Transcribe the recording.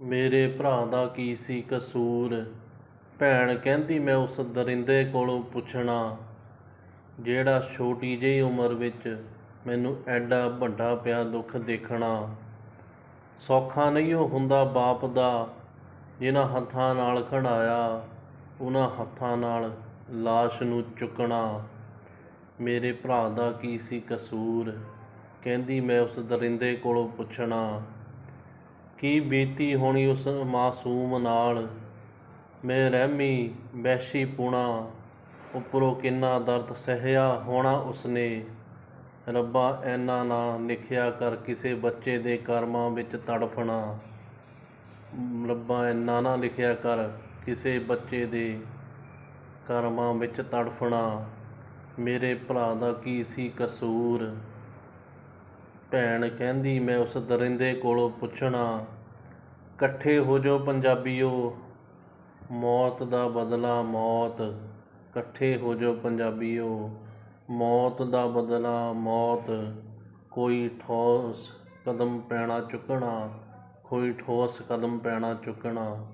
ਮੇਰੇ ਭਰਾ ਦਾ ਕੀ ਸੀ ਕਸੂਰ? ਭੈਣ ਕਹਿੰਦੀ, ਮੈਂ ਉਸ ਦਰਿੰਦੇ ਕੋਲੋਂ ਪੁੱਛਣਾ, ਜਿਹੜਾ ਛੋਟੀ ਜਿਹੀ ਉਮਰ ਵਿੱਚ ਮੈਨੂੰ ਐਡਾ ਵੱਡਾ ਪਿਆ ਦੁੱਖ ਦੇਖਣਾ। ਸੌਖਾ ਨਹੀਂ ਉਹ ਹੁੰਦਾ ਬਾਪ ਦਾ, ਜਿਨ੍ਹਾਂ ਹੱਥਾਂ ਨਾਲ ਖੜਾਇਆ, ਉਹਨਾਂ ਹੱਥਾਂ ਨਾਲ ਲਾਸ਼ ਨੂੰ ਚੁੱਕਣਾ। ਮੇਰੇ ਭਰਾ ਦਾ ਕੀ ਸੀ ਕਸੂਰ? ਕਹਿੰਦੀ, ਮੈਂ ਉਸ ਦਰਿੰਦੇ ਕੋਲੋਂ ਪੁੱਛਣਾ ਕੀ ਬੀਤੀ ਹੋਣੀ ਉਸ ਮਾਸੂਮ ਨਾਲ? ਮੈਂ ਰਹਿਮੀ ਵੈਸ਼ੀ ਪੁਣਾ, ਉੱਪਰੋਂ ਕਿੰਨਾ ਦਰਦ ਸਹਿਆ ਹੋਣਾ ਉਸਨੇ? ਰੱਬਾ, ਐਨਾ ਨਾ ਲਿਖਿਆ ਕਰ ਕਿਸੇ ਬੱਚੇ ਦੇ ਕਰਮਾਂ ਵਿੱਚ ਤੜਫਣਾ। ਰੱਬਾ, ਐਨਾ ਨਾ ਲਿਖਿਆ ਕਰ ਕਿਸੇ ਬੱਚੇ ਦੇ ਕਰਮਾਂ ਵਿੱਚ ਤੜਫਣਾ। ਮੇਰੇ ਭਰਾ ਦਾ ਕੀ ਸੀ ਕਸੂਰ? ਭੈਣ ਕਹਿੰਦੀ, ਮੈਂ ਉਸ ਦਰਿੰਦੇ ਕੋਲੋਂ ਪੁੱਛਣਾ, ਇਕੱਠੇ ਹੋ ਜਾਓ ਪੰਜਾਬੀਓ। ਮੌਤ ਦਾ ਬਦਲਾ ਮੌਤ, ਇਕੱਠੇ ਹੋ ਜਾਓ ਪੰਜਾਬੀਓ। ਮੌਤ ਦਾ ਬਦਲਾ ਮੌਤ, ਕੋਈ ਠੋਸ ਕਦਮ ਪੈਣਾ ਚੁੱਕਣਾ, ਕੋਈ ਠੋਸ ਕਦਮ ਪੈਣਾ ਚੁੱਕਣਾ।